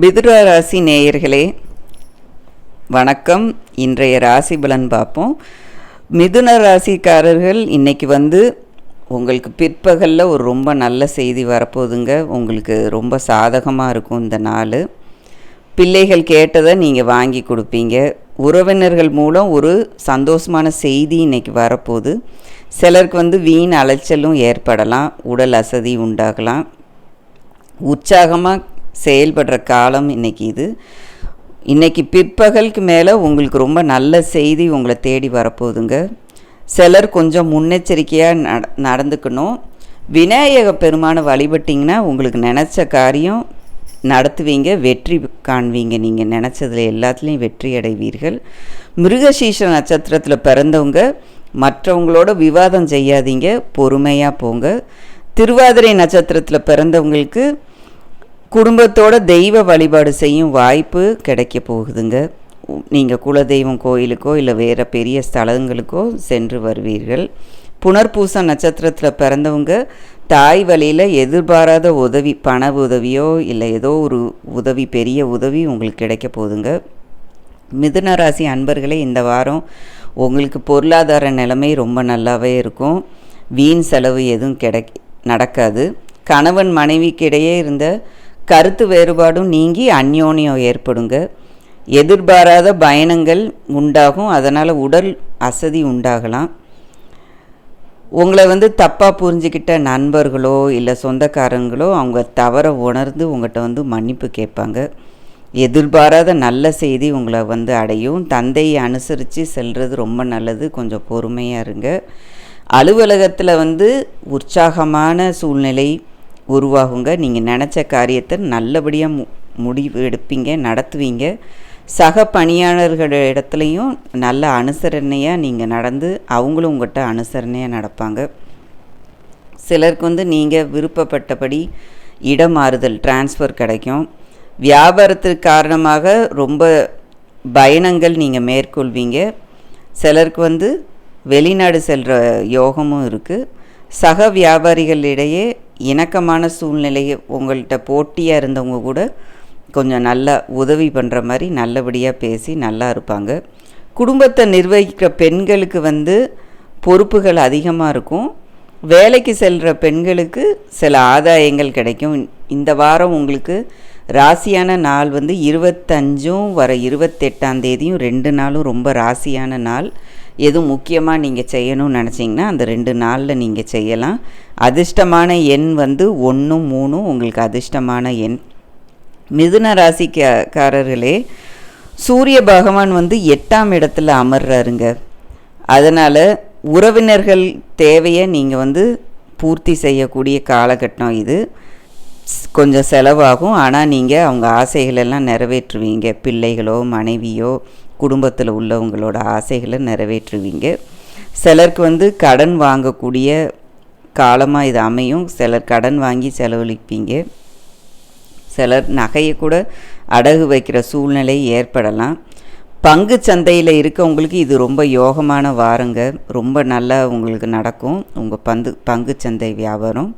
மிதுன ராசி நேயர்களே வணக்கம். இன்றைய ராசி பலன் பார்ப்போம். மிதுன ராசிக்காரர்கள் இன்றைக்கி வந்து உங்களுக்கு பிற்பகலில் ஒரு ரொம்ப நல்ல செய்தி வரப்போகுதுங்க. உங்களுக்கு ரொம்ப சாதகமாக இருக்கும் இந்த நாள். பிள்ளைகள் கேட்டதை நீங்கள் வாங்கி கொடுப்பீங்க. உறவினர்கள் மூலம் ஒரு சந்தோஷமான செய்தி இன்றைக்கி வரப்போகுது. சிலருக்கு வந்து வீண் அலைச்சலும் ஏற்படலாம். உடல் அசதி உண்டாகலாம். உற்சாகமாக செயல்படுற காலம் இன்னைக்கு இது. இன்னைக்கு பிற்பகலுக்கு மேலே உங்களுக்கு ரொம்ப நல்ல செய்தி உங்களை தேடி வரப்போகுதுங்க. சிலர் கொஞ்சம் முன்னெச்சரிக்கையாக நட நடந்துக்கணும். விநாயக பெருமானை வழிபட்டிங்கன்னா உங்களுக்கு நினச்ச காரியம் நடத்துவீங்க வெற்றி காண்பீங்க. நீங்கள் நினச்சதில் எல்லாத்துலேயும் வெற்றி அடைவீர்கள். மிருகசீஷ நட்சத்திரத்தில் பிறந்தவங்க மற்றவங்களோட விவாதம் செய்யாதீங்க பொறுமையாக போங்க. திருவாதிரை நட்சத்திரத்தில் பிறந்தவங்களுக்கு குடும்பத்தோட தெய்வ வழிபாடு செய்யும் வாய்ப்பு கிடைக்க போகுதுங்க. நீங்கள் குலதெய்வம் கோயிலுக்கோ இல்லை வேறு பெரிய ஸ்தலங்களுக்கோ சென்று வருவீர்கள். புனர்பூச நட்சத்திரத்தில் பிறந்தவங்க தாய் வழியில் எதிர்பாராத உதவி பண உதவியோ இல்லை ஏதோ ஒரு உதவி பெரிய உதவி உங்களுக்கு கிடைக்க போகுதுங்க. மிதுன ராசி அன்பர்களே இந்த வாரம் உங்களுக்கு பொருளாதார நிலைமை ரொம்ப நல்லாவே இருக்கும். வீண் செலவு எதுவும் கிடை நடக்காது. கணவன் மனைவிக்கிடையே இருந்த கருத்து வேறுபாடும் நீங்கி அந்யோன்யம் ஏற்படுங்க. எதிர்பாராத பயணங்கள் உண்டாகும். அதனால் உடல் அசதி உண்டாகலாம். உங்களை வந்து தப்பாக புரிஞ்சுக்கிட்ட நண்பர்களோ இல்லை சொந்தக்காரங்களோ அவங்க தவற உணர்ந்து உங்கள்கிட்ட வந்து மன்னிப்பு கேட்பாங்க. எதிர்பாராத நல்ல செய்தி உங்களை வந்து அடையும். தந்தையை அனுசரித்து செல்வது ரொம்ப நல்லது. கொஞ்சம் பொறுமையாக இருங்க. அலுவலகத்தில் வந்து உற்சாகமான சூழ்நிலை உருவாகுங்க. நீங்கள் நினச்ச காரியத்தை நல்லபடியாக மு முடிவு எடுப்பீங்க நடத்துவீங்க. சக பணியாளர்கள் இடத்துலையும் நல்ல அனுசரணையாக நீங்கள் நடந்து அவங்களும் உங்கள்கிட்ட அனுசரணையாக நடப்பாங்க. சிலருக்கு வந்து நீங்கள் விருப்பப்பட்டபடி இடமாறுதல் டிரான்ஸ்ஃபர் கிடைக்கும். வியாபாரத்துக்கு காரணமாக ரொம்ப பயணங்கள் நீங்கள் மேற்கொள்வீங்க. சிலருக்கு வந்து வெளிநாடு செல்கிற யோகமும் இருக்குது சக வியாபாரிகளிடையே இணக்கமான சூழ்நிலையை உங்கள்கிட்ட போட்டியாக இருந்தவங்க கூட கொஞ்சம் நல்லா உதவி பண்ணுற மாதிரி நல்லபடியாக பேசி நல்லா இருப்பாங்க. குடும்பத்தை நிர்வகிக்கிற பெண்களுக்கு வந்து பொறுப்புகள் அதிகமாக இருக்கும். வேலைக்கு செல்கிற பெண்களுக்கு சில ஆதாயங்கள் கிடைக்கும். இந்த வாரம் உங்களுக்கு ராசியான நாள் வந்து இருபத்தஞ்சும் வர இருபத்தெட்டாம் தேதியும் ரெண்டு நாளும் ரொம்ப ராசியான நாள். எதுவும் முக்கியமாக நீங்கள் செய்யணும்னு நினச்சிங்கன்னா அந்த ரெண்டு நாளில் நீங்கள் செய்யலாம். அதிர்ஷ்டமான எண் வந்து ஒன்றும் மூணும் உங்களுக்கு அதிர்ஷ்டமான எண். மிதுன ராசிக்காரர்களே சூரிய பகவான் வந்து எட்டாம் இடத்துல அமர்றாருங்க. அதனால் உறவினர்கள் தேவையை நீங்கள் வந்து பூர்த்தி செய்யக்கூடிய காலகட்டம் இது. கொஞ்சம் செலவாகும். ஆனால் நீங்கள் அவங்க ஆசைகளெல்லாம் நிறைவேற்றுவீங்க. பிள்ளைகளோ மனைவியோ குடும்பத்தில் உள்ளவங்களோட ஆசைகளை நிறைவேற்றுவீங்க. சிலருக்கு வந்து கடன் வாங்கக்கூடிய காலமாக இது அமையும். சிலர் கடன் வாங்கி செலவழிப்பீங்க. சிலர் நகையை கூட அடகு வைக்கிற சூழ்நிலை ஏற்படலாம். பங்கு சந்தையில் இருக்கவங்களுக்கு இது ரொம்ப யோகமான வாரங்க. ரொம்ப நல்லா உங்களுக்கு நடக்கும். உங்கள் பந்து பங்கு சந்தை வியாபாரம்.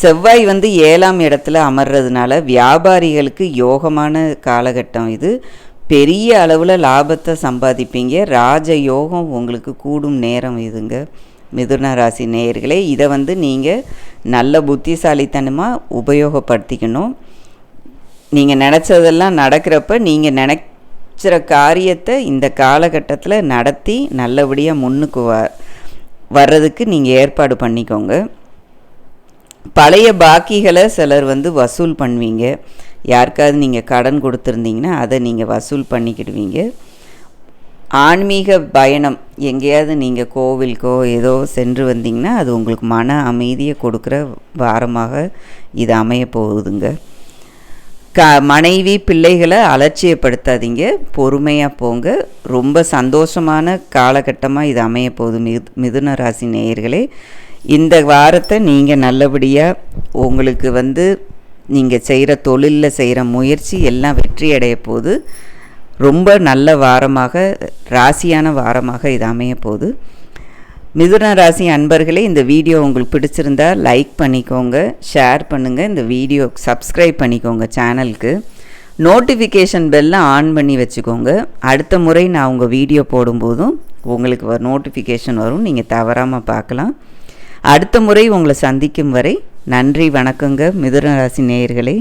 செவ்வாய் வந்து ஏழாம் இடத்துல அமர்றதுனால வியாபாரிகளுக்கு யோகமான காலகட்டம் இது. பெரிய அளவில் லாபத்தை சம்பாதிப்பீங்க. ராஜ யோகம் உங்களுக்கு கூடும் நேரம் இதுங்க. மிதுன ராசி நேயர்களே இதை வந்து நீங்கள் நல்ல புத்திசாலித்தனமாக உபயோகப்படுத்திக்கணும். நீங்கள் நினச்சதெல்லாம் நடக்கிறப்ப நீங்கள் நினச்சிற காரியத்தை இந்த காலகட்டத்தில் நடத்தி நல்லபடியாக முன்னுக்கு வ வர்றதுக்கு நீங்கள் ஏற்பாடு பண்ணிக்கோங்க. பழைய பாக்கிகளை சிலர் வந்து வசூல் பண்ணுவீங்க. யாருக்காவது நீங்கள் கடன் கொடுத்துருந்தீங்கன்னா அதை நீங்கள் வசூல் பண்ணிக்கிடுவீங்க. ஆன்மீக பயணம் எங்கேயாவது நீங்கள் கோவிலுக்கோ ஏதோ சென்று வந்தீங்கன்னா அது உங்களுக்கு மன அமைதியை கொடுக்குற வாரமாக இது அமைய போகுதுங்க. க மனைவி பிள்ளைகளை அலட்சியப்படுத்தாதீங்க. பொறுமையாக போங்க. ரொம்ப சந்தோஷமான காலகட்டமாக இது அமைய போகுது. மிது மிதுன ராசி நேயர்களே இந்த வாரத்தை நீங்கள் நல்லபடியாக உங்களுக்கு வந்து நீங்கள் செய்கிற தொழிலில் செய்கிற முயற்சி எல்லாம் வெற்றி அடைய போது ரொம்ப நல்ல வாரமாக ராசியான வாரமாக இது அமைய போகுது மிதுன ராசி அன்பர்களே இந்த வீடியோ உங்களுக்கு பிடிச்சிருந்தா லைக் பண்ணிக்கோங்க ஷேர் பண்ணுங்கள் இந்த வீடியோ சப்ஸ்கிரைப் பண்ணிக்கோங்க சேனலுக்கு. நோட்டிஃபிகேஷன் பெல்லை ஆன் பண்ணி வச்சுக்கோங்க. அடுத்த முறை நான் உங்கள் வீடியோ போடும்போதும் உங்களுக்கு நோட்டிஃபிகேஷன் வரும் நீங்கள் தவறாமல் பார்க்கலாம். அடுத்த முறை உங்களை சந்திக்கும் வரை நன்றி வணக்கங்க மிதுன ராசி நேயர்களே.